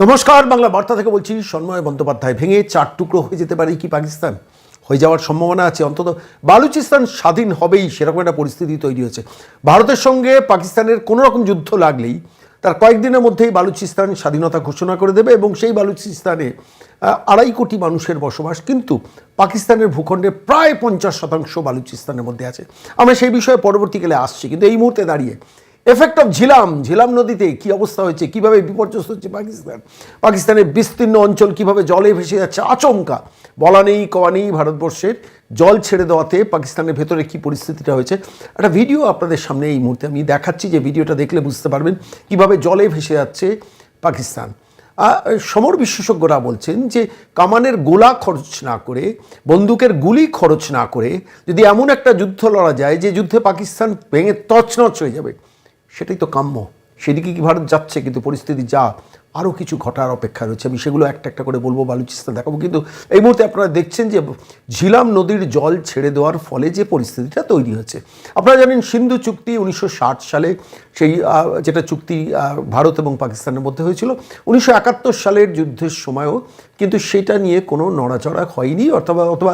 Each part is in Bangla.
নমস্কার, বাংলা বার্তা থেকে বলছি, সন্ময় বন্দ্যোপাধ্যায় ভেঙে চার টুকরো হয়ে যেতে পারে কি পাকিস্তান? হয়ে যাওয়ার সম্ভাবনা আছে, অন্তত বালুচিস্তান স্বাধীন হবেই, সেরকম একটা পরিস্থিতি তৈরি হয়েছে। ভারতের সঙ্গে পাকিস্তানের কোনো রকম যুদ্ধ লাগলেই তার কয়েকদিনের মধ্যেই বালুচিস্তান স্বাধীনতা ঘোষণা করে দেবে এবং সেই বালুচিস্তানে আড়াই কোটি মানুষের বসবাস, কিন্তু পাকিস্তানের ভূখণ্ডে প্রায় পঞ্চাশ শতাংশ বালুচিস্তানের মধ্যে আছে। আমরা সেই বিষয়ে পরবর্তীকালে আসছি, কিন্তু এই মুহূর্তে দাঁড়িয়ে এফেক্ট অফ ঝিলাম ঝিলাম নদীতে কি অবস্থা হয়েছে? কীভাবে বিপর্যস্ত হচ্ছে পাকিস্তান? পাকিস্তানের বিস্তীর্ণ অঞ্চল কীভাবে জলে ভেসে যাচ্ছে? আচমকা। বলা নেই, কওয়া নেই ভারতবর্ষের। জল ছেড়ে দেওয়াতে পাকিস্তানের ভেতরে কি পরিস্থিতিটা হয়েছে? একটা ভিডিও আপনাদের সামনে এই মুহূর্তে আমি দেখাচ্ছি, যে ভিডিওটা দেখলে বুঝতে পারবেন কীভাবে জলে ভেসে যাচ্ছে পাকিস্তান। সমর বিশেষজ্ঞরা বলছেন যে কামানের গোলা খরচ না করে, বন্দুকের গুলি খরচ না করে যদি এমন একটা যুদ্ধ লড়া যায়, যে যুদ্ধে পাকিস্তান ভেঙে তছনছ হয়ে যাবে সেটাই তো কাম্য। সেদিকে কি ভারত যাচ্ছে, কিন্তু পরিস্থিতি যা, আরও কিছু ঘটার অপেক্ষা রয়েছে। আমি সেগুলো একটা একটা করে বলব, বালুচিস্তান দেখাবো। কিন্তু এই মুহূর্তে আপনারা দেখছেন যে ঝিলাম নদীর জল ছেড়ে দেওয়ার ফলে যে পরিস্থিতিটা তৈরি হয়েছে। আপনারা জানেন সিন্ধু চুক্তি উনিশশো ষাট সালে সেই যেটা চুক্তি ভারত এবং পাকিস্তানের মধ্যে হয়েছিল, উনিশশো একাত্তর সালের যুদ্ধের সময়ও কিন্তু সেটা নিয়ে কোনো নড়াচড়া হয়নি, অথবা অথবা,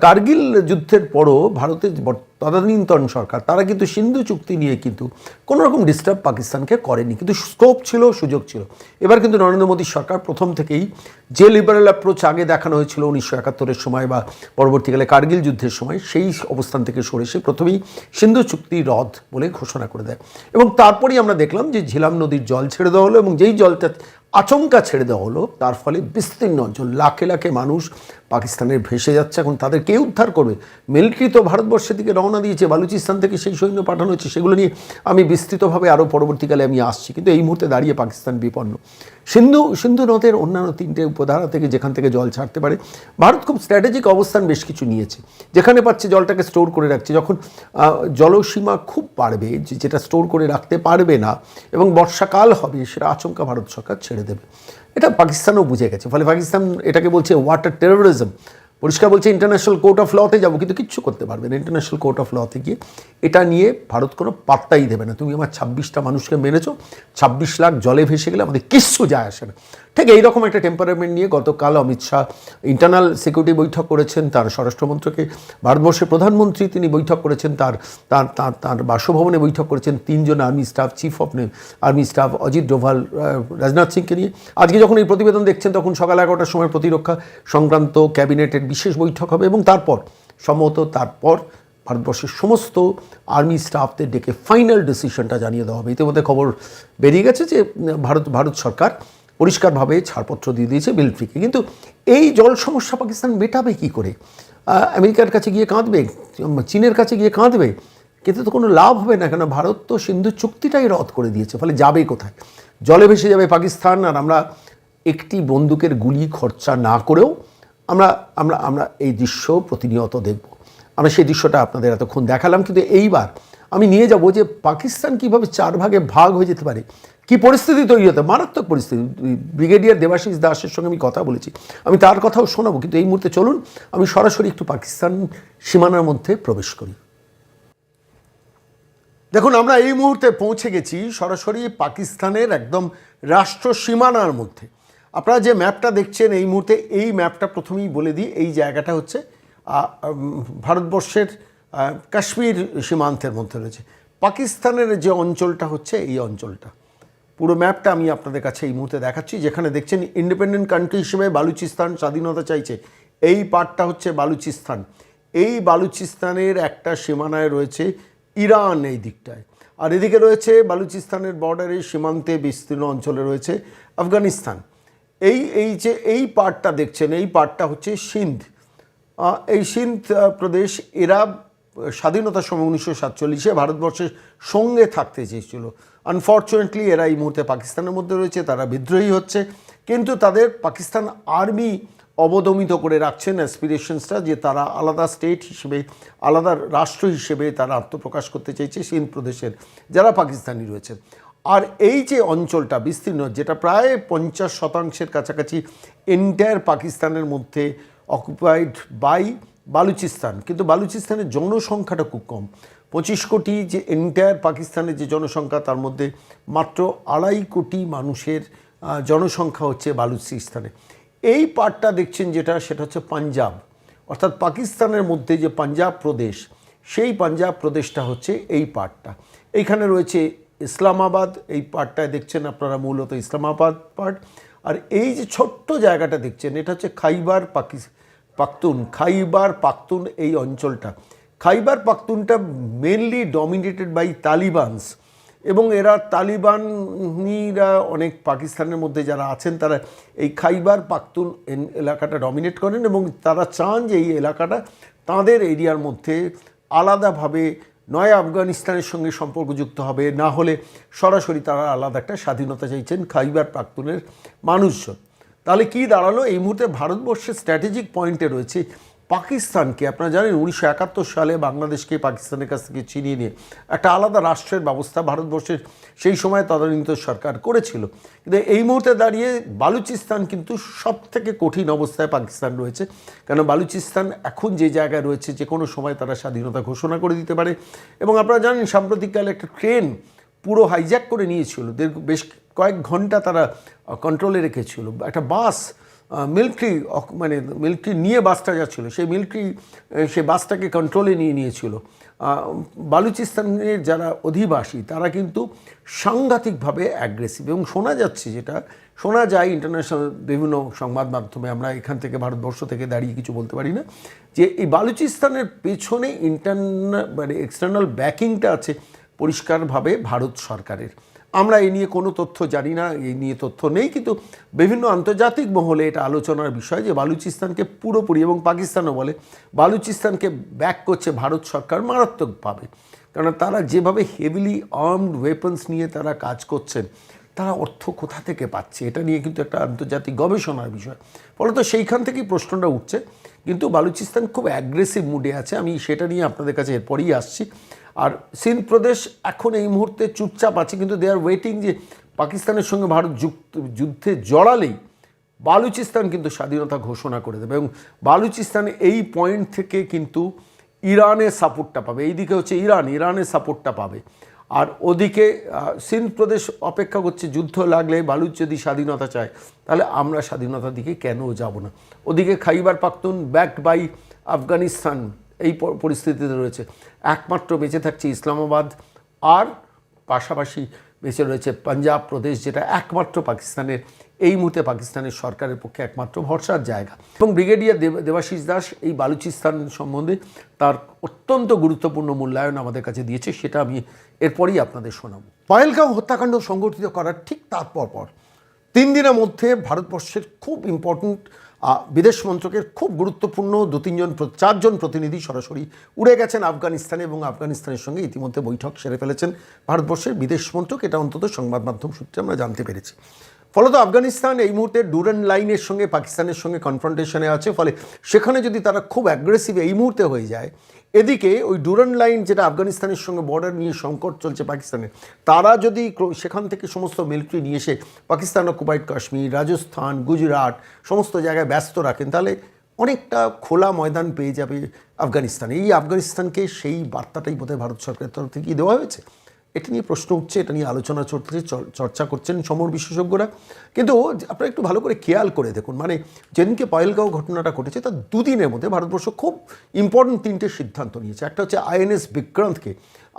কার্গিল যুদ্ধের পরও ভারতের তদানীন্তন সরকার, তারা কিন্তু সিন্ধু চুক্তি নিয়ে কিন্তু কোনো রকম ডিস্টার্ব পাকিস্তানকে করেনি। কিন্তু স্কোপ ছিল, সুযোগ ছিল। এবার কিন্তু নরেন্দ্র মোদীর সরকার প্রথম থেকেই যে লিবারেল অ্যাপ্রোচ আগে দেখানো হয়েছিল উনিশশো একাত্তরের সময় বা পরবর্তীকালে কার্গিল যুদ্ধের সময়, সেই অবস্থান থেকে সরে এসে প্রথমেই সিন্ধু চুক্তি রদ বলে ঘোষণা করে দেয়। এবং তারপরেই আমরা দেখলাম যে ঝিলাম নদীর জল ছেড়ে দেওয়া হলো এবং যেই জলটা আচমকা ছেড়ে দেওয়া হলো। তার ফলে বিস্তীর্ণ অঞ্চল, লাখে লাখে মানুষ পাকিস্তানের ভেসে যাচ্ছে। এখন তাদের কে উদ্ধার করবে। মিলিটারি তো ভারতবর্ষের দিকে রওনা দিয়েছে। বালুচিস্তান থেকে সেই সৈন্য পাঠানো হচ্ছে। সেগুলো নিয়ে আমি বিস্তৃতভাবে আরও পরবর্তীকালে আমি আসছি। কিন্তু এই মুহূর্তে দাঁড়িয়ে পাকিস্তান বিপন্ন। সিন্ধু সিন্ধু নদের অন্যান্য তিনটে উপধারা থেকে যেখান থেকে জল ছাড়তে পারে, ভারত খুব স্ট্র্যাটেজিক অবস্থান বেশ কিছু নিয়েছে। যেখানে পাচ্ছে জলটাকে স্টোর করে রাখছে। যখন জলসীমা খুব বাড়বে যেটা স্টোর করে রাখতে পারবে না, এবং বর্ষাকাল হবে, সেটা আচমকা ভারত সরকার ছেড়ে দেবে। এটা পাকিস্তানও বুঝে গেছে। ফলে পাকিস্তান এটাকে বলছে ওয়াটার টেরোরিজম পরিষ্কার বলছে ইন্টারন্যাশনাল কোর্ট অফ লতে যাব, কিন্তু কিচ্ছু করতে পারবে না। ইন্টারন্যাশনাল কোর্ট অফ লতে গিয়ে এটা নিয়ে ভারত কোনো পাত্তাই দেবে না। তুমি আমার ছাব্বিশটা মানুষকে মেরেছো, ছাব্বিশ লাখ জলে ভেসে গেলে আমাদের কিচ্ছু যায় আসে না। ঠিক এইরকম একটা টেম্পারামেন্ট নিয়ে গতকাল অমিত শাহ ইন্টারনাল সিকিউরিটি বৈঠক করেছেন, তার স্বরাষ্ট্রমন্ত্রকে। ভারতবর্ষের প্রধানমন্ত্রী তিনি বৈঠক করেছেন, তার তার তার তার বাসভবনে বৈঠক করেছেন তিনজন army staff chief of army staff Ajit Doval Rajnath সিংকে নিয়ে। আজকে যখন এই প্রতিবেদন দেখছেন, তখন সকাল এগারোটার সময় প্রতিরক্ষা সংক্রান্ত ক্যাবিনেটের বিশেষ বৈঠক হবে এবং তারপর, সম্ভবত তারপর ভারতবর্ষের সমস্ত আর্মি স্টাফদের ডেকে ফাইনাল ডিসিশনটা জানিয়ে দেওয়া হবে। ইতিমধ্যে খবর বেরিয়ে গেছে যে ভারত ভারত সরকার পরিষ্কারভাবে ছাড়পত্র দিয়ে দিয়েছে মিলিটারিকে। কিন্তু এই জল সমস্যা পাকিস্তান মেটাবে কী করে? আমেরিকার কাছে গিয়ে কাঁদবে? চীনের কাছে গিয়ে কাঁদবে? কিন্তু তো কোনো লাভ হবে না কেন ভারত তো সিন্ধু চুক্তিটাই রদ করে দিয়েছে, ফলে যাবে কোথায়? জলে ভেসে যাবে পাকিস্তান, আর আমরা একটি বন্দুকের গুলি খরচা না করেও আমরা আমরা আমরা এই দৃশ্য প্রতিনিয়ত দেখব। আমরা সেই দৃশ্যটা আপনাদের এতক্ষণ দেখালাম, কিন্তু এইবার আমি নিয়ে যাব যে পাকিস্তান কীভাবে চার ভাগে ভাগ হয়ে যেতে পারে। কি পরিস্থিতি তৈরি হতে মারাত্মক পরিস্থিতি। ব্রিগেডিয়ার দেবাশিস দাসের সঙ্গে আমি কথা বলেছি। আমি তার কথাও শোনাবো, কিন্তু এই মুহূর্তে চলুন, আমি সরাসরি একটু পাকিস্তান সীমানার মধ্যে প্রবেশ করি। দেখুন, আমরা এই মুহূর্তে পৌঁছে গেছি সরাসরি পাকিস্তানের একদম রাষ্ট্র সীমানার মধ্যে। আপনারা যে ম্যাপটা দেখছেন, এই মুহূর্তে এই ম্যাপটা প্রথমেই বলে দিই, এই জায়গাটা হচ্ছে ভারতবর্ষের কাশ্মীর সীমান্তের মধ্যে রয়েছে। পাকিস্তানের যে অঞ্চলটা হচ্ছে, এই অঞ্চলটা। পুরো ম্যাপটা আমি আপনাদের কাছে এই মুহূর্তে দেখাচ্ছি, যেখানে দেখছেন ইন্ডিপেন্ডেন্ট কান্ট্রি হিসেবে বালুচিস্তান স্বাধীনতা চাইছে। এই পার্টটা হচ্ছে বালুচিস্তান। এই বালুচিস্তানের একটা সীমানায় রয়েছে ইরান এই দিকটায়। আর এদিকে রয়েছে বালুচিস্তানের বর্ডারে সীমান্তে বিস্তীর্ণ অঞ্চলে রয়েছে আফগানিস্তান। এই এই যে, এই পার্টটা দেখছেন, এই পার্টটা হচ্ছে সিন্ধ। এই সিন্ধ প্রদেশ এরা স্বাধীনতার সময় উনিশশো সাতচল্লিশে ভারতবর্ষের সঙ্গে থাকতে চেয়েছিল। আনফর্চুনেটলি এরা এই মুহূর্তে পাকিস্তানের মধ্যে রয়েছে, তারা বিদ্রোহী হচ্ছে। কিন্তু তাদের পাকিস্তান আর্মি অবদমিত করে রাখছেন অ্যাসপিরেশনসটা যে তারা আলাদা স্টেট হিসেবে, আলাদা রাষ্ট্র হিসেবে তারা আত্মপ্রকাশ করতে চাইছে সিন্ধ প্রদেশের, যারা পাকিস্তানি রয়েছে। আর এই যে অঞ্চলটা বিস্তীর্ণ, যেটা প্রায় পঞ্চাশ শতাংশের কাছাকাছি এন্টায়ার পাকিস্তানের মধ্যে অকুপাইড বাই বালুচিস্তান। কিন্তু বালুচিস্তানের জনসংখ্যাটা খুব কম। পঁচিশ কোটি যে এন্টায়ার পাকিস্তানের যে জনসংখ্যা, তার মধ্যে মাত্র আড়াই কোটি মানুষের জনসংখ্যা হচ্ছে বালুচিস্তানে। এই পার্টটা দেখছেন যেটা, সেটা হচ্ছে পাঞ্জাব। অর্থাৎ পাকিস্তানের মধ্যে যে পাঞ্জাব প্রদেশ, সেই পাঞ্জাব প্রদেশটা হচ্ছে এই পার্টটা। এইখানে রয়েছে ইসলামাবাদ, এই পার্টটায় দেখছেন আপনারা মূলত ইসলামাবাদ পার্ট। আর এই যে ছোট্ট জায়গাটা দেখছেন, এটা হচ্ছে খাইবার পাকিস পাখতুন, খাইবার পাখতুন এই অঞ্চলটা। খাইবার পাখতুনটা মেনলি ডমিনেটেড বাই তালিবানস এবং এরা তালিবানিরা অনেক পাকিস্তানের মধ্যে যারা আছেন, তারা এই খাইবার পাখতুন এলাকাটা ডমিনেট করেন এবং তারা চান যে এই এলাকাটা তাদের এরিয়ার মধ্যে আলাদাভাবে নয় আফগানিস্তানের সঙ্গে সম্পর্কযুক্ত হবে। না হলে সরাসরি তারা আলাদা একটা স্বাধীনতা চাইছেন খাইবার পাখতুনের মানুষজন। তাহলে কি দাঁড়াল? এই মুহূর্তে ভারতবর্ষের স্ট্র্যাটেজিক পয়েন্টে রয়েছে পাকিস্তানকে। আপনারা জানেন উনিশশো একাত্তর সালে বাংলাদেশকে পাকিস্তানের কাছ থেকে ছিনিয়ে নিয়ে একটা আলাদা রাষ্ট্রের ব্যবস্থা ভারতবর্ষের সেই সময় তদানীত সরকার করেছিল। কিন্তু এই মুহূর্তে দাঁড়িয়ে বালুচিস্তান কিন্তু সব থেকে কঠিন অবস্থায় পাকিস্তান রয়েছে। কেন বালুচিস্তান এখন যে জায়গায় রয়েছে যে কোনো সময় তারা স্বাধীনতা ঘোষণা করে দিতে পারে। এবং আপনারা জানেন সাম্প্রতিককালে একটা ট্রেন পুরো হাইজ্যাক করে নিয়েছিল। বেশ কয়েক ঘণ্টা তারা কন্ট্রোলে রেখেছিল। একটা বাস মিলিটারি মানে মিলিটারি নিয়ে বাসটা যাচ্ছিল। সেই মিলিটারি সেই বাসটাকে কন্ট্রোলে নিয়ে নিয়েছিল। বালুচিস্তানের যারা অধিবাসী, তারা কিন্তু সাংঘাতিকভাবে অ্যাগ্রেসিভ এবং শোনা যাচ্ছে যেটা, শোনা যায় ইন্টারন্যাশনাল বিভিন্ন সংবাদ মাধ্যমে, আমরা এখান থেকে ভারতবর্ষ থেকে দাঁড়িয়ে কিছু বলতে পারি না, যে এই বালুচিস্তানের পেছনে ইন্টারনাল মানে এক্সটার্নাল ব্যাকিংটা আছে। পরিষ্কারভাবে ভারত সরকারের। আমরা এ নিয়ে কোনো তথ্য জানি না এই নিয়ে তথ্য নেই, কিন্তু বিভিন্ন আন্তর্জাতিক মহলে এটা আলোচনার বিষয় যে বালুচিস্তানকে পুরোপুরি এবং পাকিস্তানও বলে, বালুচিস্তানকে ব্যাক করছে ভারত সরকার মারাত্মকভাবে। কারণ তারা যেভাবে হেভিলি আর্মড ওয়েপন্স নিয়ে তারা কাজ করছেন, তারা অর্থ কোথা থেকে পাচ্ছে? এটা নিয়ে কিন্তু একটা আন্তর্জাতিক গবেষণার বিষয়। ফলত সেইখান থেকেই প্রশ্নটা উঠছে, কিন্তু বালুচিস্তান খুব অ্যাগ্রেসিভ মুডে আছে। আমি সেটা নিয়ে আপনাদের কাছে এরপরেই আসছি। আর সিন্ধ প্রদেশ এখন এই মুহূর্তে চুপচাপ আছে, কিন্তু দে আর ওয়েটিং যে পাকিস্তানের সঙ্গে ভারত যুক্ত, যুদ্ধে জড়ালেই বালুচিস্তান কিন্তু স্বাধীনতা ঘোষণা করে দেবে এবং বালুচিস্তান এই পয়েন্ট থেকে কিন্তু ইরানের সাপোর্টটা পাবে। এইদিকে হচ্ছে ইরান ইরানের সাপোর্টটা পাবে। আর ওদিকে সিন্ধ প্রদেশ অপেক্ষা করছে, যুদ্ধ লাগলে বালুচ যদি স্বাধীনতা চায়, তাহলে আমরা স্বাধীনতার দিকে কেন যাব না? ওদিকে খাইবার পাখতুন ব্যাকড বাই আফগানিস্তান। এই পরিস্থিতিতে রয়েছে। একমাত্র বেঁচে থাকছে ইসলামাবাদ, আর পাশাপাশি বেঁচে রয়েছে পাঞ্জাব প্রদেশ, যেটা একমাত্র পাকিস্তানের, এই মুহূর্তে পাকিস্তানের সরকারের পক্ষে একমাত্র ভরসার জায়গা। এবং ব্রিগেডিয়ার দেব, দেবাশিস দাস এই বালুচিস্তান সম্বন্ধে তার অত্যন্ত গুরুত্বপূর্ণ মূল্যায়ন আমাদের কাছে দিয়েছে, সেটা আমি এরপরই আপনাদের শোনাবো। পয়েলগাঁও হত্যাকাণ্ড সংগঠিত করার ঠিক তারপর পর তিন দিনের মধ্যে ভারতবর্ষের খুব ইম্পর্ট্যান্ট বিদেশ মন্ত্রকের খুব গুরুত্বপূর্ণ দু তিনজন চারজন প্রতিনিধি সরাসরি উড়ে গেছেন আফগানিস্তানে এবং আফগানিস্তানের সঙ্গে ইতিমধ্যে বৈঠক সেরে ফেলেছেন ভারতবর্ষের বিদেশ মন্ত্রক। এটা অন্তত সংবাদ মাধ্যম সূত্রে আমরা জানতে পেরেছি। ফলত আফগানিস্তান এই মুহূর্তে ডুরেন লাইনের সঙ্গে, পাকিস্তানের সঙ্গে কনফ্রন্টেশনে আছে। ফলে সেখানে যদি তারা খুব অ্যাগ্রেসিভ এই মুহূর্তে হয়ে যায় এদিকে ওই ডুরান লাইন যেটা আফগানিস্তানের সঙ্গে বর্ডার নিয়ে সংকট চলছে পাকিস্তানের তারা যদি সেখান থেকে সমস্ত মিলিটারি নিয়ে এসে পাকিস্তান অকুপাইড কাশ্মীর, রাজস্থান, গুজরাট সমস্ত জায়গায় ব্যস্ত রাখেন, তাহলে অনেকটা খোলা ময়দান পেয়ে যাবে আফগানিস্তানে। এই আফগানিস্তানকে সেই বার্তাটাই বোধহয় ভারত সরকারের তরফ থেকে দেওয়া হয়েছে? এটা নিয়ে প্রশ্ন উঠছে, এটা নিয়ে আলোচনা চলছে চর্চা করছেন সমর বিশেষজ্ঞরা। কিন্তু আপনারা একটু ভালো করে খেয়াল করে দেখুন মানে যেদিনকে পয়েলগাঁও ঘটনাটা ঘটেছে, তার দুদিনের মধ্যে ভারতবর্ষ খুব ইম্পর্টেন্ট তিনটে সিদ্ধান্ত নিয়েছে। একটা হচ্ছে আইএনএস বিক্রান্তকে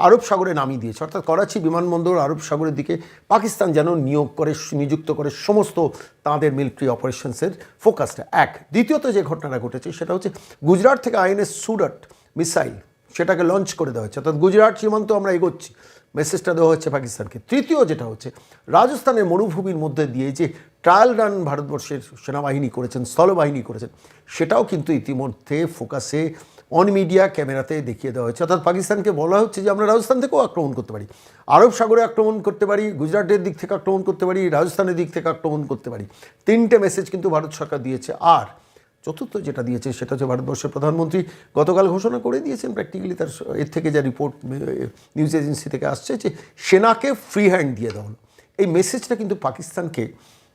আরব সাগরে নামিয়ে দিয়েছে, অর্থাৎ করাচি বিমানবন্দর আরব সাগরের দিকে পাকিস্তান যেন নিয়োগ করে, নিযুক্ত করে, সমস্ত তাঁদের মিলিটারি অপারেশনসের ফোকাসটা এক। দ্বিতীয়ত যে ঘটনাটা ঘটেছে, সেটা হচ্ছে গুজরাট থেকে আইএনএস সুরাট মিসাইল সেটাকে লঞ্চ করে দেওয়া হচ্ছে অর্থাৎ গুজরাট সীমান্ত আমরা এগোচ্ছি। মেসেজটা দেওয়া হচ্ছে পাকিস্তানকে। তৃতীয় যেটা হচ্ছে, রাজস্থানের মরুভূমির মধ্যে দিয়ে যে ট্রায়াল রান ভারতবর্ষের সেনাবাহিনী করেছেন, স্থলবাহিনী করেছেন, সেটাও কিন্তু ইতিমধ্যে ফোকাসে অন মিডিয়া ক্যামেরাতে দেখিয়ে দেওয়া হয়েছে। অর্থাৎ পাকিস্তানকে বলা হচ্ছে যে আমরা রাজস্থান থেকেও আক্রমণ করতে পারি। আরব সাগরে আক্রমণ করতে পারি, গুজরাটের দিক থেকে আক্রমণ করতে পারি, রাজস্থানের দিক থেকে আক্রমণ করতে পারি। তিনটে মেসেজ কিন্তু ভারত সরকার দিয়েছে। আর চতুর্থ যেটা দিয়েছে সেটা হচ্ছে ভারতবর্ষের প্রধানমন্ত্রী গতকাল ঘোষণা করে দিয়েছেন প্র্যাকটিক্যালি তার এর থেকে যা রিপোর্ট নিউজ এজেন্সি থেকে আসছে যে সেনাকে ফ্রি হ্যান্ড দিয়ে দেওয়া এই মেসেজটা কিন্তু পাকিস্তানকে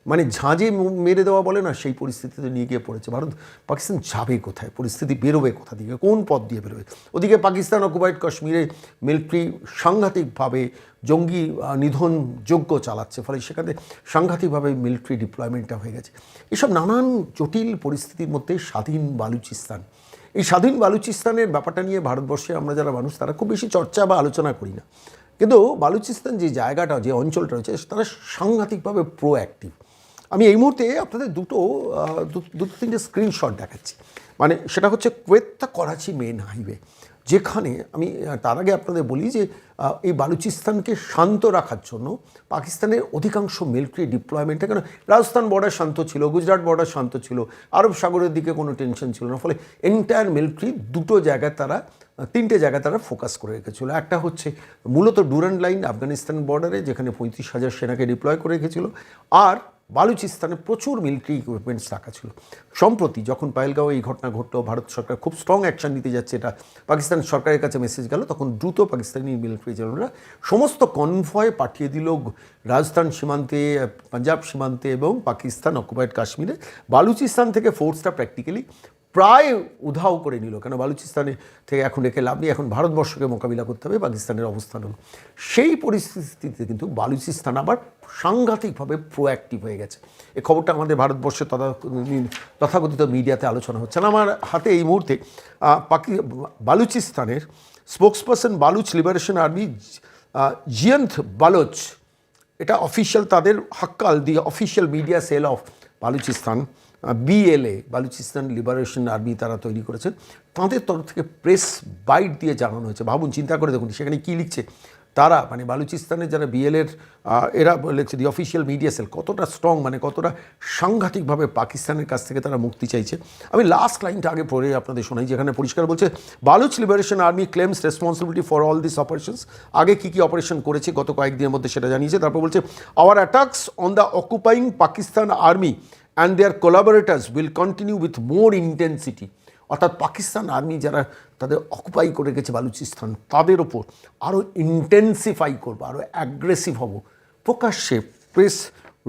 মানে ঝাঁঝে মেরে দেওয়া বলে না, সেই পরিস্থিতিতে নিয়ে গিয়ে পড়েছে। ভারত, পাকিস্তান যাবে কোথায়? পরিস্থিতি বেরোবে কোথা থেকে কোন পথ দিয়ে বেরোবে? ওদিকে পাকিস্তান, অকুপাইড কাশ্মীরে মিলিটারি সাংঘাতিকভাবে জঙ্গি নিধন যোগ্য চালাচ্ছে। ফলে সেখানে সাংঘাতিকভাবে মিলিটারি ডিপ্লয়মেন্টটা হয়ে গেছে। এসব নানান জটিল পরিস্থিতির মধ্যে স্বাধীন বালুচিস্তান। এই স্বাধীন বালুচিস্তানের ব্যাপারটা নিয়ে ভারতবর্ষে আমরা যারা মানুষ, তারা খুব বেশি চর্চা বা আলোচনা করি না। কিন্তু বালুচিস্তান যে জায়গাটা, যে অঞ্চলটা রয়েছে, তারা সাংঘাতিকভাবে প্রোঅ্যাক্টিভ আমি এই মুহূর্তে আপনাদের দুটো দুটো তিনটে স্ক্রিনশট দেখাচ্ছি। মানে সেটা হচ্ছে কোয়েত্তা করাচি মেন হাইওয়ে যেখানে আমি তার আগে আপনাদের বলি যে এই বালুচিস্তানকে শান্ত রাখার জন্য পাকিস্তানের অধিকাংশ মিলিটারি ডিপ্লয়মেন্টে কেন, রাজস্থান বর্ডার শান্ত ছিল, গুজরাট বর্ডার শান্ত ছিল, আরব সাগরের দিকে কোনো টেনশন ছিল না, ফলে এন্টায়ার মিলিটারি দুটো জায়গায় তারা তিনটে জায়গায় তারা ফোকাস করে রেখেছিল। একটা হচ্ছে মূলত ডুরান্ড লাইন আফগানিস্তান বর্ডারে যেখানে পঁয়ত্রিশ হাজার সেনাকে ডিপ্লয় করে রেখেছিল, আর বালুচিস্তানে প্রচুর মিলিটারি ইকুইপমেন্টস রাখা ছিল। সম্প্রতি যখন পায়েলগাঁও এই ঘটনা ঘটলো, ভারত সরকার খুব স্ট্রং অ্যাকশন নিতে যাচ্ছে এটা। পাকিস্তান সরকারের কাছে মেসেজ গেল, তখন দ্রুত পাকিস্তানি মিলিটারি জেনারেলরা সমস্ত কনভয় পাঠিয়ে দিল রাজস্থান সীমান্তে পাঞ্জাব সীমান্তে এবং পাকিস্তান অকুপাইড কাশ্মীরে। বালুচিস্তান থেকে ফোর্সটা প্র্যাকটিক্যালি প্রায় উধাও করে নিল কেন? বালুচিস্তানে থেকে এখন রেখে লাভ নেই। এখন ভারতবর্ষকে মোকাবিলা করতে হবে, পাকিস্তানের অবস্থান হলো। সেই পরিস্থিতিতে কিন্তু বালুচিস্তান আবার সাংঘাতিকভাবে প্রোঅ্যাক্টিভ হয়ে গেছে। এই খবরটা আমাদের ভারতবর্ষে তথা তথাকথিত মিডিয়াতে আলোচনা হচ্ছে। না, আমার হাতে এই মুহূর্তে পাকি, বালুচিস্তানের spokesperson Baluch liberation army Jiyand Baloch, এটা অফিসিয়াল তাদের হাক্কাল the official media cell of Balochistan BLA Balochistan liberation army তারা তৈরি করেছেন তাদের তরফ থেকে প্রেস বাইট দিয়ে জানানো হয়েছে। ভাবুন, চিন্তা করে দেখুন, সেখানে কী লিখছে। তারা মানে বালুচিস্তানের যারা বিএলএর এরা বলেছে দি অফিসিয়াল মিডিয়া সেল কতটা স্ট্রং মানে কতটা সাংঘাতিকভাবে পাকিস্তানের কাছ থেকে তারা মুক্তি চাইছে। আমি লাস্ট লাইনটা আগে পড়ে আপনাদের শোনাই, যেখানে পরিষ্কার বলছে, Baluch liberation army claims responsibility for all this operations আগে কী কী অপারেশন করেছে, গত কয়েকদিনের মধ্যে সেটা জানিয়েছে। তারপর বলছে our attacks on the occupying Pakistan army and their collaborators will continue with more intensity অর্থাৎ পাকিস্তান আর্মি যারা তাদের অকুপাই করে গেছে বালুচিস্তান, তাদের ওপর আরও ইন্টেন্সিফাই করব আরও অ্যাগ্রেসিভ হব। প্রকাশ্যে প্রেস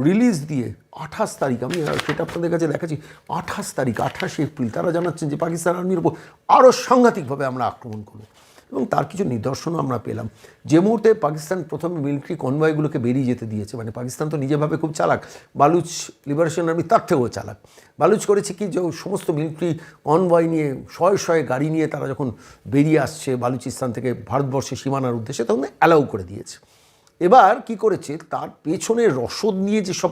রিলিজ দিয়ে আঠাশ তারিখ, আমি সেটা আপনাদের কাছে দেখাচ্ছি, আঠাশ তারিখ, আঠাশে এপ্রিল, তারা জানাচ্ছেন যে পাকিস্তান আর্মির ওপর আরও সাংঘাতিকভাবে আমরা আক্রমণ করব। এবং তার কিছু নিদর্শনও আমরা পেলাম। যে মুহূর্তে পাকিস্তান প্রথমে মিলিটারি কনভয়গুলোকে বেরিয়ে যেতে দিয়েছে মানে পাকিস্তান তো নিজেভাবে খুব চালাক, বালুচ লিবারেশন আর্মি তার থেকেও চালাক। বালুচ করেছে কি যে সমস্ত মিলিটারি কনভয় নিয়ে, শয়ে শয়ে গাড়ি নিয়ে তারা যখন বেরিয়ে আসছে বালুচিস্তান থেকে ভারতবর্ষে সীমানার উদ্দেশ্যে, তখন অ্যালাউ করে দিয়েছে। এবার কি করেছে? তার পেছনে রসদ নিয়ে যেসব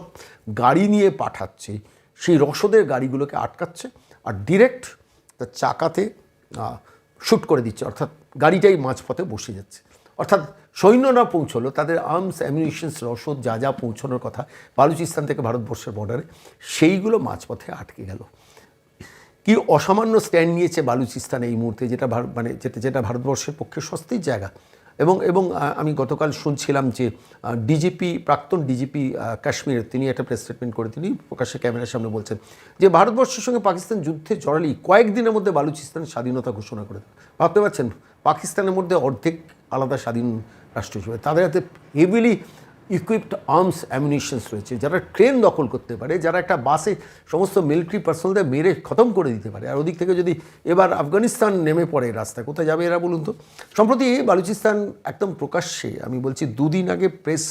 গাড়ি নিয়ে পাঠাচ্ছে, সেই রসদের গাড়িগুলোকে আটকাচ্ছে আর ডিরেক্ট তার চাকাতে শ্যুট করে দিচ্ছে। অর্থাৎ গাড়িটাই মাঝপথে বসে যাচ্ছে। অর্থাৎ সৈন্য না পৌঁছলো, তাদের আর্মস অ্যামিউনিশনস রসদ যা যা পৌঁছানোর কথা বালুচিস্তান থেকে ভারতবর্ষের বর্ডারে সেইগুলো মাঝপথে আটকে গেল। কি অসামান্য স্ট্যান্ড নিয়েছে বালুচিস্তান এই মুহূর্তে, যেটা ভার- মানে যেটা যেটা ভারতবর্ষের পক্ষে স্বস্তির জায়গা। এবং এবং আমি গতকাল শুনছিলাম যে ডিজিপি প্রাক্তন ডিজিপি কাশ্মীরের তিনি একটা প্রেস স্টেটমেন্ট করে তিনি প্রকাশ্যে ক্যামেরার সামনে বলছেন যে, ভারতবর্ষের সঙ্গে পাকিস্তান যুদ্ধে জড়ালেই কয়েকদিনের মধ্যে বালুচিস্তানের স্বাধীনতা ঘোষণা করে। ভাবতে পারছেন? পাকিস্তানের মধ্যে অর্ধেক আলাদা স্বাধীন রাষ্ট্র হিসেবে। তাদের হাতে হেভিলি ইকুইপড আর্মস অ্যামিনিশনস রয়েছে, যারা ট্রেন দখল করতে পারে, যারা একটা বাসে সমস্ত মিলিটারি পার্সোনালদের মেরে খতম করে দিতে পারে। আর ওদিক থেকে যদি এবার আফগানিস্তান নেমে পড়ে রাস্তায় কোথায় যাবে এরা বলুন তো? সম্প্রতি বালুচিস্তান একদম প্রকাশ্যে, আমি বলছি দুদিন আগে প্রেস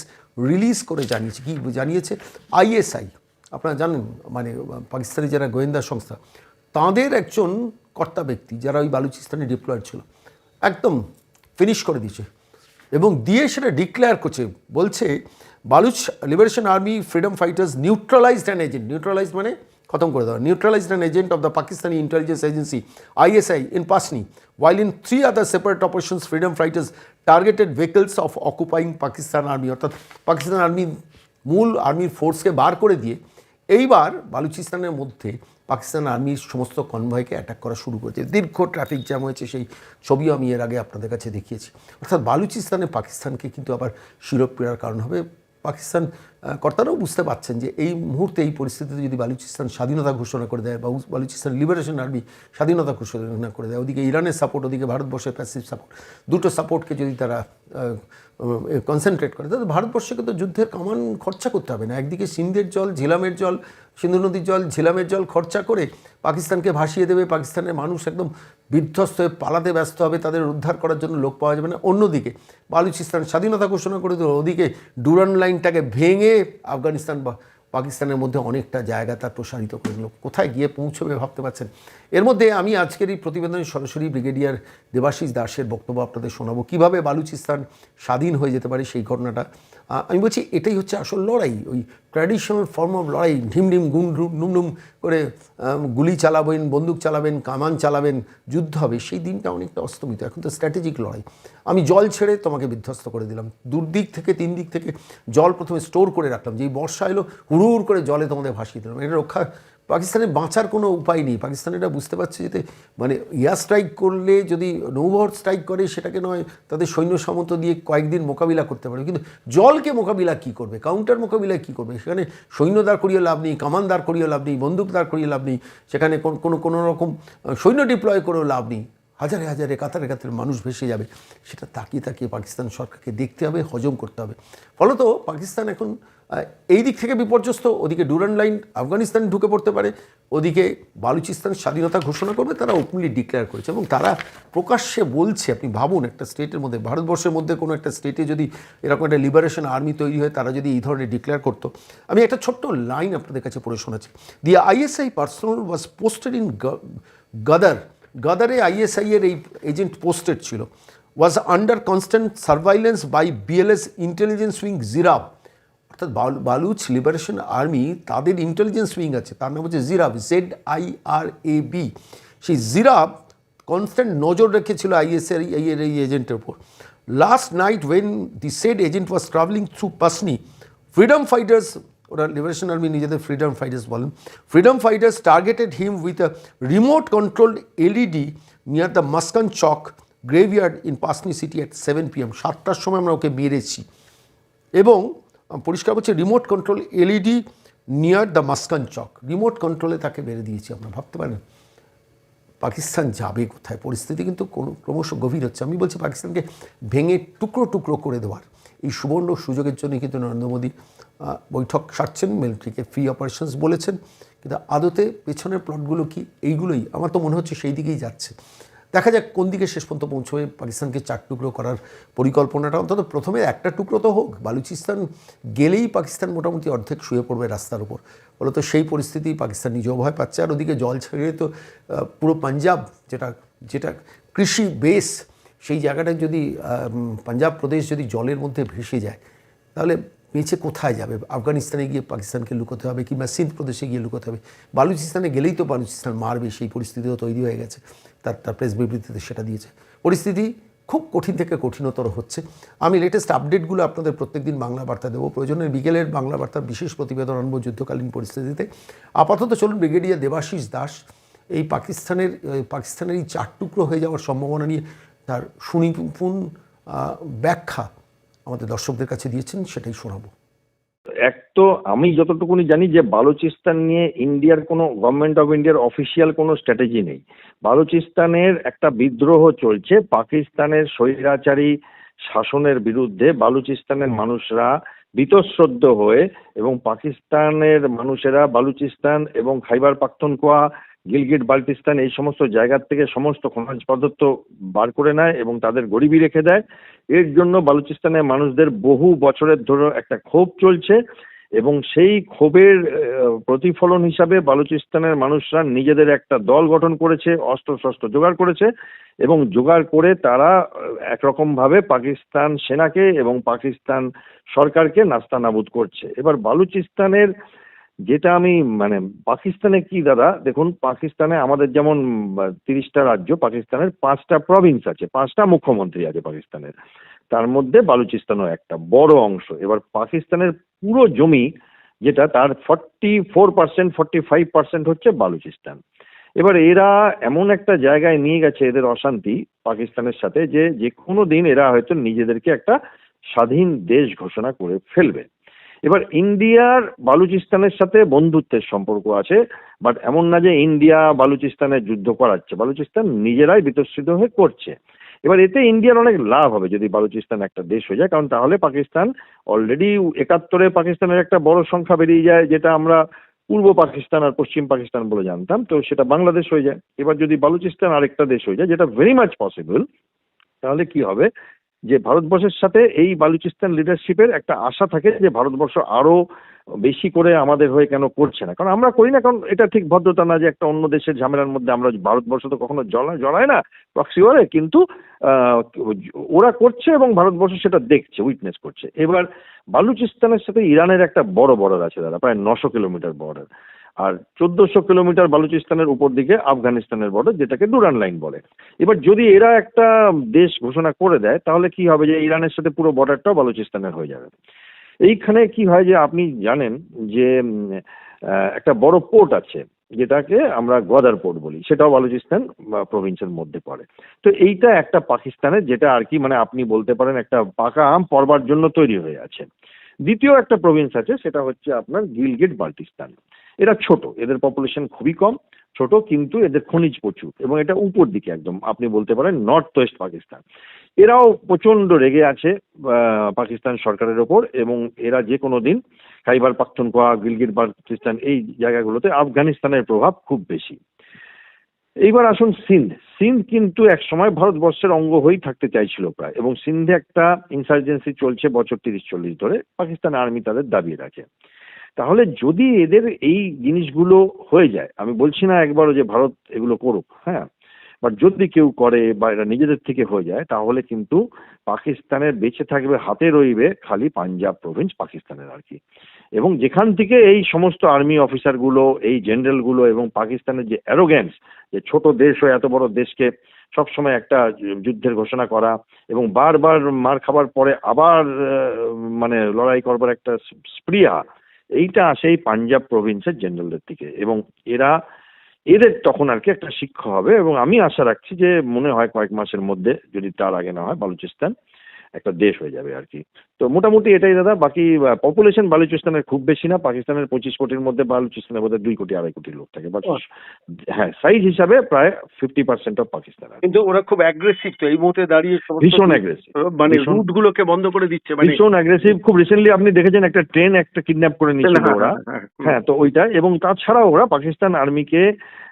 রিলিজ করে জানিয়েছে, কি জানিয়েছে? আইএসআই আপনারা জানেন মানে পাকিস্তানি যারা গোয়েন্দা সংস্থা, তাদের একজন কর্তা ব্যক্তি, যারা ওই বালুচিস্তানে ডিপ্লয়েড ছিল একদম ফিনিশ করে দিয়েছে। এবং দিয়ে সেটা ডিক্লেয়ার করছে। বলছে, Baluch liberation army freedom fighters neutralized an agent neutralize মানে খতম করে দেওয়া। Neutralized an agent of the Pakistani intelligence agency ISI in Pasni while in three other separate operations, freedom fighters targeted vehicles of occupying Pakistan army অর্থাৎ পাকিস্তান আর্মি মূল আর্মির ফোর্সকে বার করে দিয়ে এইবার বালুচিস্তানের মধ্যে পাকিস্তান আর্মির সমস্ত কনভয়কে অ্যাটাক করা শুরু করেছে। দীর্ঘ ট্রাফিক জ্যাম হয়েছে, সেই ছবিও আমি এর আগে আপনাদের কাছে দেখিয়েছি। অর্থাৎ বালুচিস্তানে পাকিস্তানকে কিন্তু আবার শিরোপ্রিয়ার কারণ হবে। পাকিস্তান কর্তারাও বুঝতে পারছেন যে এই মুহূর্তে এই পরিস্থিতিতে যদি বালুচিস্তান স্বাধীনতা ঘোষণা করে দেয় বা বালুচিস্তান লিবারেশন আর্মি স্বাধীনতা ঘোষণা করে দেয়, ওদিকে ইরানের সাপোর্ট ওদিকে ভারতবর্ষের প্যাসিভ সাপোর্ট দুটো সাপোর্টকে যদি তারা কনসেন্ট্রেট করে, তাহলে ভারতবর্ষকে তো যুদ্ধের কামান খরচা করতে হবে না। একদিকে সিন্ধের জল, ঝিলামের জল, সিন্ধু নদীর জল, ঝিলামের জল খরচা করে পাকিস্তানকে ভাসিয়ে দেবে, পাকিস্তানের মানুষ একদম বিধ্বস্ত হয়ে পালাতে ব্যস্ত হবে, তাদের উদ্ধার করার জন্য লোক পাওয়া যাবে না। অন্যদিকে, বালুচিস্তান স্বাধীনতা ঘোষণা করে দিল। ওদিকে, ডুরান লাইনটাকে ভেঙে আফগানিস্তান বা পাকিস্তানের মধ্যে অনেকটা জায়গা তার প্রসারিত করে নিল। কোথায় গিয়ে পৌঁছবে ভাবতে পারছেন? এর মধ্যে আমি আজকের এই প্রতিবেদনে সরাসরি ব্রিগেডিয়ার দেবাশিস দাসের বক্তব্য আপনাদের শোনাবো। কীভাবে বালুচিস্তান স্বাধীন হয়ে যেতে পারে সেই ঘটনাটা আমি বলছি এটাই হচ্ছে আসল লড়াই, ওই ট্র্যাডিশনাল ফর্ম অফ লড়াই, ঢিম ঢিম, গুম নুম করে গুলি চালাবেন, বন্দুক চালাবেন, কামান চালাবেন, যুদ্ধ হবে, সেই দিনটা অনেকটা অস্তমিত, এখন তো স্ট্র্যাটেজিক লড়াই। আমি জল ছেড়ে তোমাকে বিধ্বস্ত করে দিলাম, দুর্দিক থেকে, তিন দিক থেকে জল প্রথমে স্টোর করে রাখলাম, যেই বর্ষা এলো হুড়ুর করে জলে তোমাদের ভাসিয়ে দিলাম, এটা রক্ষা পাকিস্তানের বাঁচার কোনো উপায় নেই। পাকিস্তান এটা বুঝতে পারছে যে মানে এয়ার স্ট্রাইক করলে যদি নৌবহর স্ট্রাইক করে সেটাকে নয়, তাদের সৈন্য সামন্ত দিয়ে কয়েকদিন মোকাবিলা করতে পারবে। কিন্তু জলকে মোকাবিলা কি করবে? কাউন্টার মোকাবিলা কি করবে? সেখানে সৈন্য দাঁড় করিয়ে লাভ নেই কামান দাঁড় করিয়ে লাভ নেই, বন্দুক দাঁড় করিয়ে লাভ নেই, সেখানে কোনো কোনো রকম সৈন্য ডিপ্লয় করেও লাভ নেই। হাজারে হাজারে কাতারে কাতারে মানুষ ভেসে যাবে। সেটা তাকিয়ে তাকিয়ে পাকিস্তান সরকারকে দেখতে হবে, হজম করতে হবে। ফলত পাকিস্তান এখন এই দিক থেকে বিপর্যস্ত। ওদিকে ডুরান লাইন আফগানিস্তান ঢুকে পড়তে পারে। ওদিকে বালুচিস্তান স্বাধীনতা ঘোষণা করবে, তারা ওপেনলি ডিক্লেয়ার করেছে এবং তারা প্রকাশ্যে বলছে, আপনি ভাবুন একটা স্টেটের মধ্যে, ভারতবর্ষের মধ্যে কোনো একটা স্টেটে যদি এরকম একটা লিবারেশন আর্মি তৈরি হয়, তারা যদি এই ধরনের ডিক্লেয়ার করতো। আমি একটা ছোট্ট লাইন আপনাদের কাছে পড়ে শোনাচ্ছি। The ISI personnel was posted in Gwadar গাদারে ISI এর এই এজেন্ট পোস্টেড ছিল। Was under constant surveillance by BLA's intelligence wing Zirab অর্থাৎ বাল- বালুচ লিবারেশন আর্মি তাদের ইন্টেলিজেন্স উইং আছে, তার নাম হচ্ছে Zirab Z I R A B সেই জিরাব কনস্ট্যান্ট নজর রেখেছিল আইএসএর এর এই এজেন্টের উপর। Last night when the said agent was traveling through Pasni freedom fighters ওরা লিবারেশন আর্মি নিজেদের ফ্রিডম ফাইটার্স বলেন। Freedom fighters targeted him with a remote controlled LED near the Maskan chowk graveyard in Pasni city at seven PM সাতটার সময় আমরা ওকে মেরেছি। এবং পরিষ্কার হচ্ছে remote control LED near the Maskan chowk remote কন্ট্রোলে তাকে মেরে দিয়েছি আমরা, ভাবতে পারেন। পাকিস্তান যাবে কোথায়? পরিস্থিতি কিন্তু কোনো ক্রমশ গভীর হচ্ছে। আমি বলছি পাকিস্তানকে ভেঙে টুকরো টুকরো করে দেওয়ার। এই সুবর্ণ সুযোগের জন্য কিন্তু নরেন্দ্র মোদী বৈঠক সারছেন মিলিটারিকে ফ্রি অপারেশনস বলেছেন। কিন্তু আদতে পেছনের প্লটগুলো কি? এইগুলোই আমার তো মনে হচ্ছে সেই দিকেই যাচ্ছে। দেখা যাক কোন দিকে শেষ পর্যন্ত পৌঁছবে পাকিস্তানকে চার টুকরো করার পরিকল্পনাটা। অন্তত প্রথমে একটা টুকরো তো হোক, বালুচিস্তান গেলেই পাকিস্তান মোটামুটি অর্ধেক শুয়ে পড়বে রাস্তার উপর। ফলত সেই পরিস্থিতি পাকিস্তান নিজেও ভয় পাচ্ছে। আর ওদিকে জল ছেড়ে তো পুরো পাঞ্জাব, যেটা যেটা কৃষি বেস সেই জায়গাটা যদি পাঞ্জাব প্রদেশ যদি জলের মধ্যে ভেসে যায়, তাহলে বেঁচে কোথায় যাবে? আফগানিস্তানে গিয়ে পাকিস্তানকে লুকোতে হবে কিংবা সিন্ধ প্রদেশে গিয়ে লুকোতে হবে? বালুচিস্তানে গেলেই তো বালুচিস্তান মারবে, সেই পরিস্থিতিও তৈরি হয়ে গেছে। তার তার প্রেস বিবৃতিতে সেটা দিয়েছে। পরিস্থিতি খুব কঠিন থেকে কঠিনতর হচ্ছে। আমি লেটেস্ট আপডেটগুলো আপনাদের প্রত্যেকদিন বাংলা বার্তা দেবো। প্রয়োজনে বিকেলের বাংলা বার্তার বিশেষ প্রতিবেদন আনব যুদ্ধকালীন পরিস্থিতিতে। আপাতত চলুন ব্রিগেডিয়ার দেবাশিস দাস, এই পাকিস্তানের পাকিস্তানের এই চার টুকরো হয়ে যাওয়ার সম্ভাবনা নিয়ে তার সুনিপুণ ব্যাখ্যা আমাদের দর্শকদের কাছে দিয়েছেন, সেটাই শোনাবো। এক তো আমি যতটুকুনি জানি যে বালুচিস্তান নিয়ে ইন্ডিয়ার কোনো গভর্নমেন্ট অফ ইন্ডিয়ার অফিসিয়াল কোনো স্ট্র্যাটেজি নেই। বালুচিস্তানের একটা বিদ্রোহ চলছে, পাকিস্তানের স্বৈরাচারী শাসনের বিরুদ্ধে বালুচিস্তানের মানুষরা বীতশ্রদ্ধ হয়ে এবং পাকিস্তানের মানুষেরা বালুচিস্তান এবং খাইবার পাখতুনখোয়া গিলগিট বাল্টিস্তান এই সমস্ত জায়গার থেকে সমস্ত খনিজ পদার্থ বার করে নেয় এবং তাদের গরিবি রেখে দেয়। এর জন্য বালুচিস্তানের মানুষদের বহু বছরের ধরে একটা ক্ষোভ চলছে এবং সেই ক্ষোভের প্রতিফলন হিসাবে বালুচিস্তানের মানুষরা নিজেদের একটা দল গঠন করেছে অস্ত্র শস্ত্র জোগাড় করেছে এবং জোগাড় করে তারা আহ, একরকম ভাবে পাকিস্তান সেনাকে এবং পাকিস্তান সরকারকে নাস্তানাবুদ করছে। এবার বালুচিস্তানের যেটা আমি মানে পাকিস্তানে কি দাদা, দেখুন, পাকিস্তানে আমাদের যেমন তিরিশটা রাজ্য, পাকিস্তানের পাঁচটা প্রভিন্স আছে, পাঁচটা মুখ্যমন্ত্রী আছে পাকিস্তানের। তার মধ্যে বালুচিস্তানও একটা বড় অংশ। এবার পাকিস্তানের পুরো জমি, যেটা তার forty four percent forty five percent হচ্ছে বালুচিস্তান। এবার এরা এমন একটা জায়গায় নিয়ে গেছে এদের অশান্তি পাকিস্তানের সাথে যে যে কোনো দিন এরা হয়তো নিজেদেরকে একটা স্বাধীন দেশ ঘোষণা করে ফেলবে। এবার ইন্ডিয়ার বালুচিস্তানের সাথে বন্ধুত্বের সম্পর্ক আছে বাট এমন না যে ইন্ডিয়া বালুচিস্তানের যুদ্ধ করাচ্ছে, বালুচিস্তান নিজেরাই বিতর্ষিত হয়ে করছে। এবার এতে ইন্ডিয়ার অনেক লাভ হবে যদি বালুচিস্তান একটা দেশ হয়ে যায়, কারণ তাহলে পাকিস্তান অলরেডি একাত্তরে পাকিস্তানের একটা বড় সংখ্যা বেরিয়ে যায়, যেটা আমরা পূর্ব পাকিস্তান আর পশ্চিম পাকিস্তান বলে জানতাম, তো সেটা বাংলাদেশ হয়ে যায়। এবার যদি বালুচিস্তান আরেকটা দেশ হয়ে যায়, যেটা ভেরি মাচ পসিবল তাহলে কি হবে? যে ভারতবর্ষের সাথে এই বালুচিস্তান লিডারশিপের একটা আশা থাকে যে ভারতবর্ষ আরও বেশি করে আমাদের হয়ে কেন করছে না। কারণ আমরা করি না, কারণ এটা ঠিক ভদ্রতা না যে একটা অন্য দেশের ঝামেলার মধ্যে আমরা ভারতবর্ষ তো কখনো জড়ায় জড়ায় না প্রক্সি ওয়ারে কিন্তু ওরা করছে এবং ভারতবর্ষ সেটা দেখছে উইটনেস করছে। এবার, বালুচিস্তানের সাথে ইরানের একটা বড় বর্ডার আছে দাদা, প্রায় নশো কিলোমিটার বর্ডার আর চোদ্দশো কিলোমিটার বালুচিস্তানের উপর দিকে আফগানিস্তানের বর্ডার যেটাকে ডুরান লাইন বলে। এবার যদি এরা একটা দেশ ঘোষণা করে দেয়, তাহলে কি হবে যে ইরানের সাথে পুরো বর্ডারটাও বালুচিস্তানের হয়ে যাবে? এইখানে কি হয় যে আপনি জানেন যে একটা বড় পোর্ট আছে, যেটাকে আমরা গদার পোর্ট বলি, সেটাও বালুচিস্তান প্রভিন্সের মধ্যে পড়ে। তো এইটা একটা পাকিস্তানের, যেটা আর কি মানে আপনি বলতে পারেন একটা পাকা আম পড়বার জন্য তৈরি হয়ে আছে। দ্বিতীয় একটা প্রভিন্স আছে, সেটা হচ্ছে আপনার গিলগিট বাল্টিস্তান এরা ছোট, এদের পপুলেশন খুবই কম, ছোট কিন্তু এদের খনিজ প্রচুর এবং এটা উপর দিকে একদম, আপনি বলতে পারেন নর্থ ওয়েস্ট পাকিস্তান। এরাও প্রচণ্ড রেগে আছে পাকিস্তান সরকারের ওপর এবং এরা যে কোনো দিন খাইবার পাখতুনখোয়া, গিলগিট বাল্টিস্তান এই জায়গাগুলোতে আফগানিস্তানের প্রভাব খুব বেশি। এইবার আসুন সিন্ধ। সিন্ধ কিন্তু এক সময় ভারতবর্ষের অঙ্গ হয়েই থাকতে চাইছিল প্রায় এবং সিন্ধে একটা ইনসার্জেন্সি চলছে বছর তিরিশ চল্লিশ ধরে, পাকিস্তান আর্মি তাদের দাবিয়ে রাখে। তাহলে যদি এদের এই জিনিসগুলো হয়ে যায়, আমি বলছি না একবারও যে ভারত এগুলো করুক হ্যাঁ বাট যদি কেউ করে বা এরা নিজেদের থেকে হয়ে যায়, তাহলে কিন্তু পাকিস্তানের বেঁচে থাকবে, হাতে রইবে খালি পাঞ্জাব প্রভিন্স পাকিস্তানের আর কি। এবং যেখান থেকে এই সমস্ত আর্মি অফিসারগুলো এই জেনারেলগুলো এবং পাকিস্তানের যে অ্যারোগ্যান্স যে ছোট দেশ হয়ে এত বড় দেশকে সবসময় একটা যুদ্ধের ঘোষণা করা এবং বারবার মার খাবার পরে আবার মানে লড়াই করবার একটা স্প্রিয়া এইটা আসে এই পাঞ্জাব প্রভিন্সের জেনারেলদের থেকে এবং এরা, এদের তখন আর কি একটা শিক্ষা হবে এবং আমি আশা রাখছি যে মনে হয় কয়েক মাসের মধ্যে যদি তার আগে না হয়, বালুচিস্তান একটা দেশ হয়ে যাবে আর কি। তো মোটামুটি এটাই দাদা বাকি পপুলেশন বালুচিস্তানের খুব বেশি না পাকিস্তানের পঁচিশ কোটির মধ্যে বালুচিস্তানের বোধহয় দুই কোটি আড়াই কোটি লোক থাকে। বাট হ্যাঁ সাইজ হিসাবে প্রায় ফিফটি পার্সেন্ট অফ পাকিস্তান কিন্তু ওরা খুব অ্যাগ্রেসিভ তো এই মুহূর্তে দাঁড়িয়ে ভীষণ অ্যাগ্রেসিভ মানে রুট গুলোকে বন্ধ করে দিচ্ছে মানে ভীষণ অ্যাগ্রেসিভ খুব রিসেন্টলি আপনি দেখেছেন একটা ট্রেন একটা কিডন্যাপ করে নিয়েছিল হ্যাঁ, ওরা। হ্যাঁ, হ্যাঁ, হ্যাঁ। তো ওইটা এবং তাছাড়াও ওরা পাকিস্তান আর্মিকে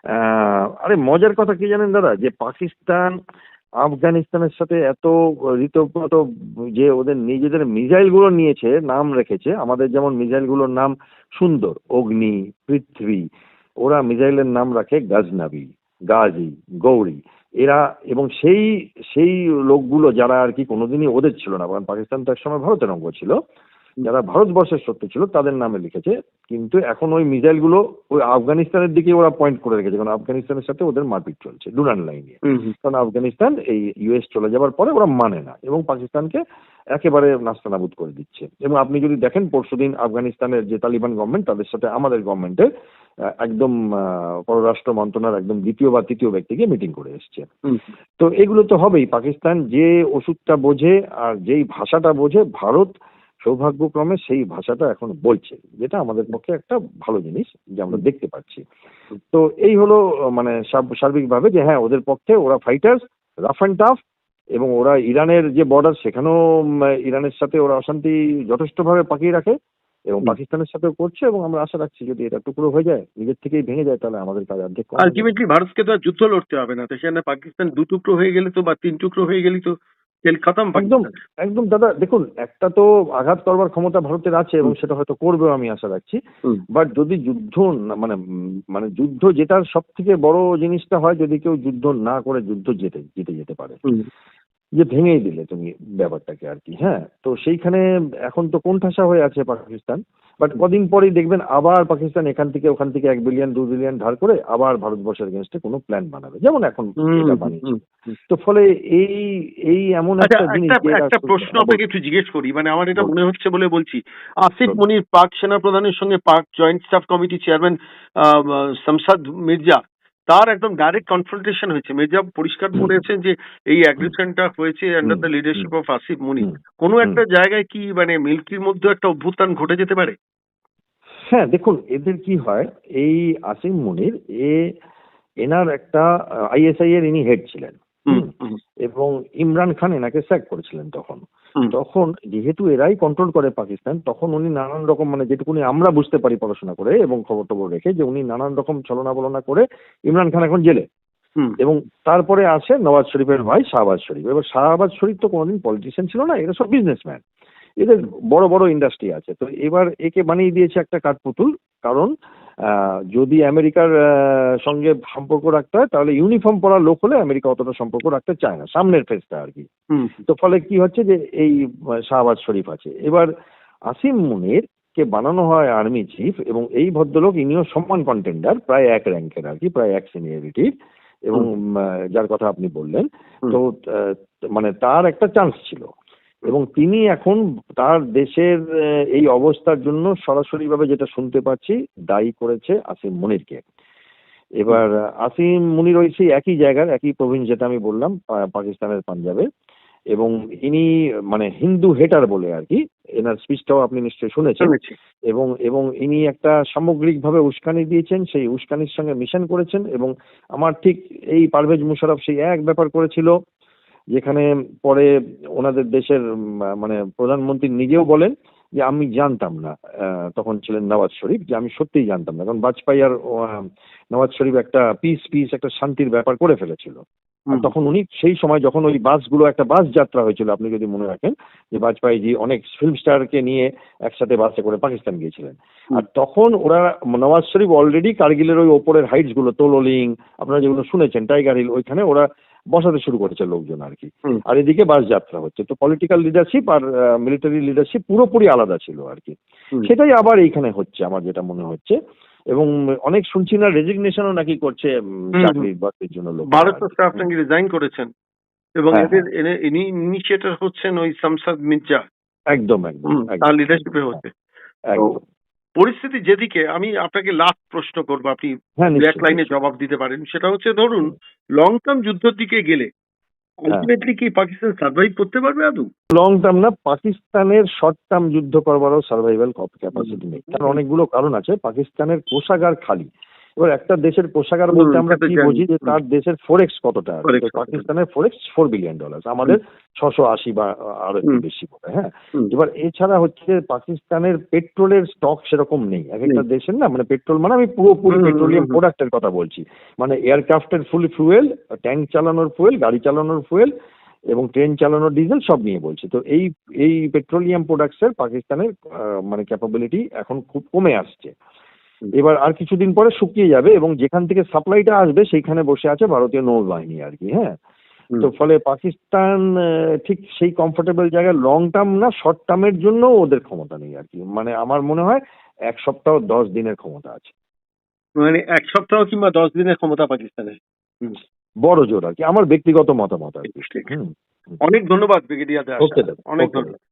আহ, আরে মজার কথা কি জানেন দাদা? যে পাকিস্তান আফগানিস্তানের সাথে এত রীতপ্রত যে ওদের নিজেদের মিসাইলগুলো নিয়েছে, নাম রেখেছে, আমাদের যেমন মিসাইলগুলোর নাম সুন্দর, অগ্নি, পৃথ্বী, ওরা মিসাইলের নাম রাখে গাজনাবি, গাজি, গৌরী। এরা এবং সেই সেই লোকগুলো যারা আর কি কোনোদিনই ওদের ছিল না, কারণ পাকিস্তান তো একসময় ভারতের অঙ্গ ছিল যারা ভারতবর্ষের শত্রু ছিল তাদের নামে লিখেছে। কিন্তু এখন ওই মিসাইলগুলো ওই আফগানিস্তানের দিকে ওরা পয়েন্ট করে রেখেছে। কারণ আফগানিস্তানের সাথে ওদের মারপিট চলছে ডুরান লাইনে। কারণ আফগানিস্তান এই ইউএস চলে যাওয়ার পরে ওরা মানে না এবং পাকিস্তানকে একেবারে নাস্তানাবুদ করে দিচ্ছে। এবং আপনি যদি দেখেন পরশুদিন আফগানিস্তানের যে তালিবান গভর্নমেন্ট তাদের সাথে আমাদের গভর্নমেন্টের একদম পররাষ্ট্র মন্ত্রণার একদম দ্বিতীয় বা তৃতীয় ব্যক্তিকে মিটিং করে এসছে। তো এগুলো তো হবেই। পাকিস্তান যে ওষুধটা বোঝে আর যেই ভাষাটা বোঝে ভারত সৌভাগ্যক্রমে সেই ভাষাটা এখন বলছে যেটা আমাদের পক্ষে একটা ভালো জিনিস যে আমরা দেখতে পাচ্ছি। তো এই হলো মানে সার্বিকভাবে যে হ্যাঁ ওদের পক্ষে ওরা ফাইটার্স রাফ অ্যান্ড টাফ এবং ওরা ইরানের যে বর্ডার সেখানেও ইরানের সাথে ওরা অশান্তি যথেষ্টভাবে পাকিয়ে রাখে এবং পাকিস্তানের সাথেও করছে এবং আমরা আশা রাখছি যদি এটা টুকরো হয়ে যায় নিজের থেকেই ভেঙে যায় তাহলে আমাদের কাজ অর্ধেক আলটিমেটলি ভারতকে তো আর যুদ্ধ লড়তে হবে না তো সেখানে পাকিস্তান দু টুকরো হয়ে গেলে তো বা তিন টুকরো হয়ে গেলে তো খেল খতম একদম একদম দাদা দেখুন একটা তো আঘাত করবার ক্ষমতা ভারতের আছে এবং সেটা হয়তো করবেও আমি আশা রাখছি। বাট যদি যুদ্ধ না- মানে মানে যুদ্ধ যেটার সব থেকে বড় জিনিসটা হয় যদি কেউ যুদ্ধ না করে যুদ্ধ জেতে জিতে যেতে পারে। যে ভেঙেই দিলে তুমি ব্যাপারটাকে আর কি হ্যাঁ? তো সেইখানে এখন তো কোণঠাসা হয়ে আছে পাকিস্তান বাট কদিন পরেই দেখবেন আবার পাকিস্তান এখান থেকে ওখান থেকে এক বিলিয়ন দু বিলিয়ন ধার করে আবার ভারতবর্ষের এগেনস্টে কোনো প্ল্যান বানাবে যেমন এখন। তো ফলে এই এই এমন আচ্ছা একটা জিনিস একটা প্রশ্ন আপনাকে একটু জিজ্ঞেস করি মানে আমার এটা মনে হচ্ছে বলে বলছি আসিফ মনির পাক সেনা প্রধানের সঙ্গে Pak joint staff committee chairman Shamshad Mirza তার একদম ডাইরেক্ট কনফ্রন্টেশন হয়েছে। মেজাব পরিষ্কার করেছেন যে এই অ্যাগ্রেশনটা হয়েছে under the leadership of Asif Muni কোনো একটা জায়গায় কি মানে মিল্কির মধ্যে একটা অভ্যুত্থান ঘটে যেতে পারে? হ্যাঁ দেখুন এদের কি হয় এই আসিফ মুনির এ এনার একটা আইএসআই এর ইনি হেড ছিলেন। এবং ইমরান খান এনাকে স্যাক করেছিলেন তখন। তখন যেহেতু এরাই কন্ট্রোল করে পাকিস্তান তখন উনি নানান রকম মানে যেটুকুনি আমরা বুঝতে পারি পড়াশোনা করে এবং খবর টবর রেখে যে উনি নানান রকম ছলনা বলনা করে ইমরান খান এখন জেলে। এবং তারপরে আসে নওয়াজ শরীফের ভাই শাহবাজ শরীফ। এবার শাহবাজ শরীফ তো কোনোদিন পলিটিশিয়ান ছিল না এরা সব বিজনেসম্যান এদের বড় বড় ইন্ডাস্ট্রি আছে। তো এবার একে বানিয়ে দিয়েছে একটা কাঠপুতুল কারণ যদি আমেরিকার সঙ্গে সম্পর্ক রাখতে হয় তাহলে ইউনিফর্ম পরা লোক হলে আমেরিকা অতটা সম্পর্ক রাখতে চায় না সামনের ফেসটা আর কি। তো ফলে কি হচ্ছে যে এই শাহবাজ শরীফ আছে। এবার আসিম মুনির কে বানানো হয় আর্মি চিফ এবং এই ভদ্রলোক ইনিও সম্মান কন্টেন্ডার প্রায় এক র্যাঙ্কের আর কি প্রায় এক সিনিয়রিটি এবং যার কথা আপনি বললেন। তো মানে তার একটা চান্স ছিল। এবং তিনি এখন তার দেশের এই অবস্থার জন্য সরাসরিভাবে যেটা শুনতে পাচ্ছি দায়ী করেছে আসিম মুনিরকে। এবার আসিম মুনির ওই সেই একই জায়গার একই প্রভিন্স যেটা আমি বললাম পাকিস্তানের পাঞ্জাবে। এবং ইনি মানে হিন্দু হেটার বলে আর কি। এনার স্পিচটাও আপনি নিশ্চয়ই শুনেছেন। এবং এবং ইনি একটা সামগ্রিকভাবে উস্কানি দিয়েছেন সেই উস্কানির সঙ্গে মিশন করেছেন। এবং আমার ঠিক এই পারভেজ মুশারফ সেই এক ব্যাপার করেছিল যেখানে পরে ওনাদের দেশের মানে প্রধানমন্ত্রী নিজেও বলেন যে আমি জানতাম না তখন ছিলেন নওয়াজ শরীফ যে আমি সত্যিই জানতাম না। কারণ বাজপেয়ী আর নওয়াজ শরীফ একটা পিস পিস একটা শান্তির ব্যাপার করে ফেলেছিল। তখন উনি সেই সময় যখন ওই বাসগুলো একটা বাস যাত্রা হয়েছিল আপনি যদি মনে রাখেন যে বাজপেয়ীজি অনেক ফিল্ম স্টারকে নিয়ে একসাথে বাসে করে পাকিস্তান গিয়েছিলেন। আর তখন ওরা নওয়াজ শরীফ অলরেডি কার্গিলের ওই ওপরের হাইটসগুলো তোলোলিং আপনারা যেগুলো শুনেছেন টাইগার হিল ওইখানে ওরা বসাতে শুরু করেছে লোকজন আর কি। আর এদিকে বাস যাত্রা হচ্ছে। তো পলিটিক্যাল লিডারশিপ আর মিলিটারি লিডারশিপ পুরোপুরি আলাদা ছিল আর কি। সেটাই আবার এইখানে হচ্ছে আমার যেটা মনে হচ্ছে। এবং অনেক শুনছি না রেজিগনেশনও নাকি করছে। চাকরির বাকরির জন্য লোক ভারত স্টাফ নাকি রিজাইন করেছেন। এবং হ্যাঁ, এদের এনে- ইনি ইনিশিয়েটর হচ্ছেন ওই শামসাদ মির্জা। একদম একদম একদম। তার লিডারশিপে হচ্ছে। একদম। পরিস্থিতি যেদিকে আমি আপনাকে লাস্ট প্রশ্ন করব আপনি ব্ল্যাক লাইনে জবাব দিতে পারেন। সেটা হচ্ছে ধরুন লং টার্ম যুদ্ধের দিকে গেলে হ্যাঁ। আলটিমেটলি কি পাকিস্তান সার্ভাইভ করতে পারবে আদৌ? লং টার্ম না পাকিস্তানের শর্ট টার্ম যুদ্ধ করবারও সার্ভাইভাল ক্যাপাসিটি নেই। কারণ অনেকগুলো কারণ আছে। পাকিস্তানের কোষাগার খালি। এবার একটা দেশের কোষাগার বলতে আমরা কি বুঝি যে তার দেশের ফোরেক্স কতটা? পাকিস্তানের ফোরেক্স ফোর বিলিয়ন ডলার আমাদের ছশো আশি বা আরও একটু বেশি হ্যাঁ এবার এছাড়া হচ্ছে পাকিস্তানের পেট্রোলের স্টক সেরকম নেই। এক একটা দেশের না মানে পেট্রোল মানে আমি পুরোপুরি পেট্রোলিয়াম। প্রোডাক্টের কথা বলছি। মানে এয়ারক্রাফটের ফুল ফুয়েল ট্যাঙ্ক চালানোর ফুয়েল গাড়ি চালানোর ফুয়েল এবং ট্রেন চালানোর ডিজেল সব নিয়ে বলছি। তো এই এই পেট্রোলিয়াম প্রোডাক্টসের পাকিস্তানের মানে ক্যাপাবিলিটি এখন খুব কমে আসছে। এবার আর কিছুদিন পরে শুকিয়ে যাবে এবং যেখান থেকে সাপ্লাইটা আসবে সেইখানে বসে আছে ভারতীয় নৌবাহিনী আর কি হ্যাঁ। তো ফলে পাকিস্তান ঠিক সেই কমফোর্টেবল জায়গায় লং টার্ম না শর্ট টার্মের জন্য ওদের ক্ষমতা নেই আর কি। মানে আমার মনে হয় এক সপ্তাহ দশ দিনের ক্ষমতা আছে। মানে এক সপ্তাহ কিংবা দশ দিনের ক্ষমতা পাকিস্তানের। বড় জোর আর কি। আমার ব্যক্তিগত মতামত আর কি। অনেক ধন্যবাদ ব্রিগেডিয়ার দাদা। অনেক ধন্যবাদ।